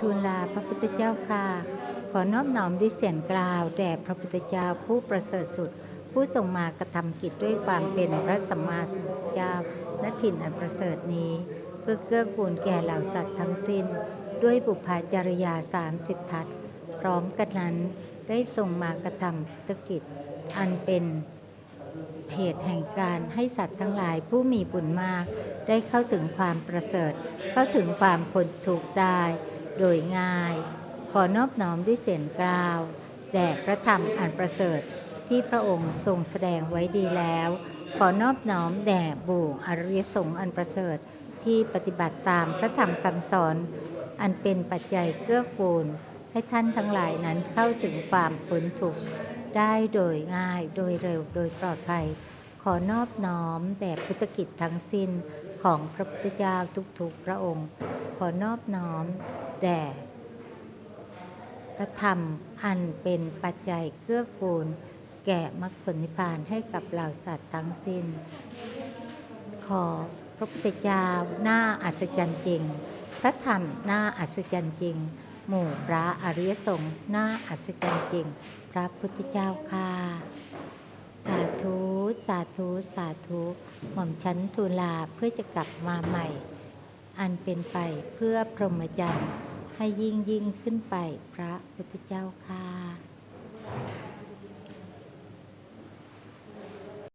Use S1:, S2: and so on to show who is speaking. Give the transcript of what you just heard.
S1: ทูลลาพระพุทธเจ้าค่ะ ขอนอบน้อมด้วยเสียงกล่าวแด่พระพุทธเจ้าผู้ประเสริฐสุด ผู้ทรงมากระทำกิจด้วยความเป็นพระสัมมาสัมพุทธเจ้าณถิ่นอันประเสริฐนี้ เพื่อเกื้อกูลแก่เหล่าสัตว์ทั้งสิ้น ด้วยบุพจริยาสามสิบทัศพร้อมกันนั้นได้ทรงมากระทำธุรกิจ อันเป็นเหตุแห่งการให้สัตว์ทั้งหลายผู้มีบุญมาก ได้เข้าถึงความประเสริฐ เข้าถึงความพ้นทุกข์ได้ โดยง่าย ขอนอบน้อมด้วยเสียงกล่าว แด่พระธรรมอันประเสริฐที่พระองค์ทรงแสดงไว้ดีแล้ว ขอนอบน้อมแด่บูอริยสงฆ์อันประเสริฐที่ปฏิบัติตามพระธรรมคำสอน อันเป็นปัจจัยเกื้อกูล ให้ท่านทั้งหลายนั้นเข้าถึงความพ้นทุกข์ได้โดยง่ายโดยเร็วโดยปลอดภัย ขอนอบน้อมแด่พุทธกิจทั้งสิ้นของพระพุทธเจ้าทุกๆพระองค์ ขอนอบน้อม แด่พระธรรมอันเป็นปัจจัยเกื้อกูล แก่มรรคผลนิพพานให้กับเหล่าสัตว์ทั้งสิ้น ขอพระพุทธเจ้าหน้าอัศจรรย์จริง พระธรรมหน้าอัศจรรย์จริง หมู่พระอริยสงฆ์หน้าอัศจรรย์จริง พระพุทธเจ้าค่ะสาธุสาธุสาธุหม่อมชั้นทูลาเพื่อจะกลับมาใหม่ อันเป็นไปเพื่อพรหมจรรย์ ให้ยิ่งยิ่งขึ้นไปพระพุทธเจ้าค่ะ